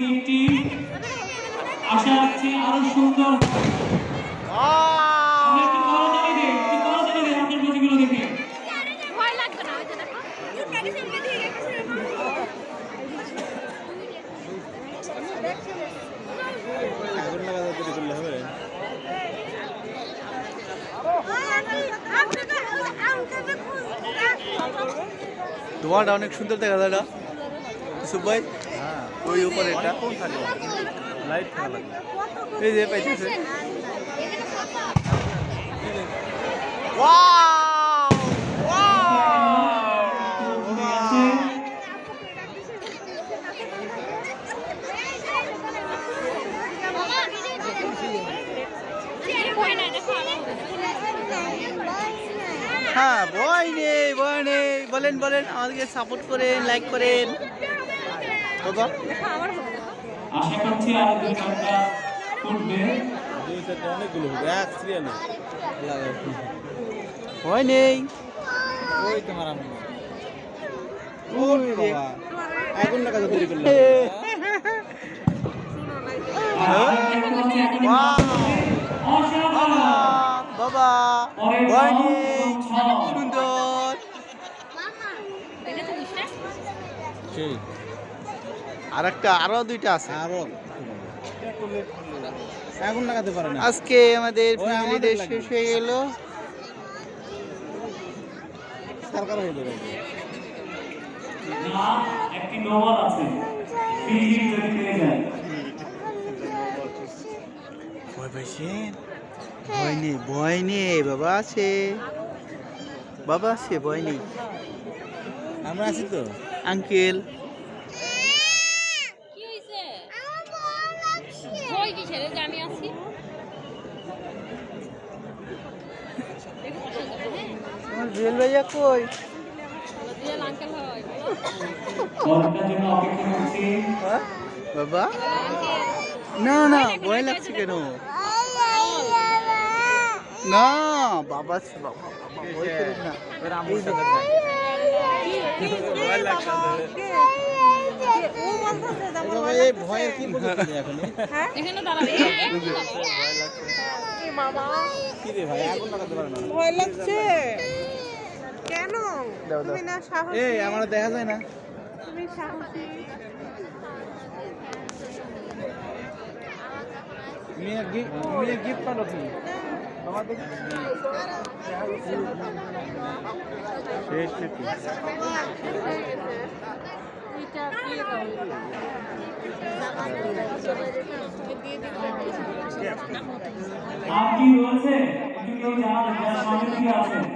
দিনটি আশা রাখছি আরও সুন্দর। ধোঁয়াটা অনেক সুন্দর দেখা যায় না? হ্যাঁ ওই উপরে এটা। লাইট থাকা এই যে পাইতেছে দেখো আমার হ্যাঁ নেই ভয় নেই। বলেন বলেন আমাদেরকে সাপোর্ট করেন লাইক করেন। বাবা আশা করছি আরও দু চারটা ফুটবে দুই চারটে অনেকগুলো হবে এক সিরিয়ালে ভয় নেই ওই তোমার আমি আগুন লাগাতে তৈরি করলে এ, আর আরেকটা কথা হচ্ছে এখনই Wow! অসাধারণ। বাবা সুন্দর আর একটা আরও দুইটা আছে। আরও আগুন লাগাতে পারে না। আজকে আমাদের ফ্যামিলি ডে শেষ হয়ে গেল। সরকার হয়ে যাবে। একটি নোবল আছে। ফিল্ডিং যদি পেয়ে যায় ভয় নেই ভয় নেই বাবা আছে। বাবা আছে ভয় নেই। আমরা আছি তো। আঙ্কেল কি হইছে ভয় কিসের যে আমি আছি হ্যাঁ? আমার জুয়েল ভাইয়া কই জুয়েল আঙ্কেল হয় হ্যাঁ? বাবা না না ভয় লাগছে কেন না বাবা বাবা বাবা ভয় করিস না এই যে, ভয় লাগছে এই ভয়ের কি বুঝতে এখন এখানে দাঁড়াবে একটু দাঁড়াও। কি রে ভাই আগুন লাগাতে পারে না। ভয় লাগছে? কেন। তুমি না সাহস। এই আমার দেখা যায় না। তুমি সাহসী। মেয়ে গিফট মেয়ে গিফট পালো দেখি। শেষ নাকি আর কি রয়েছে একটু কেউ জানাবেন যারা সামনে থেকে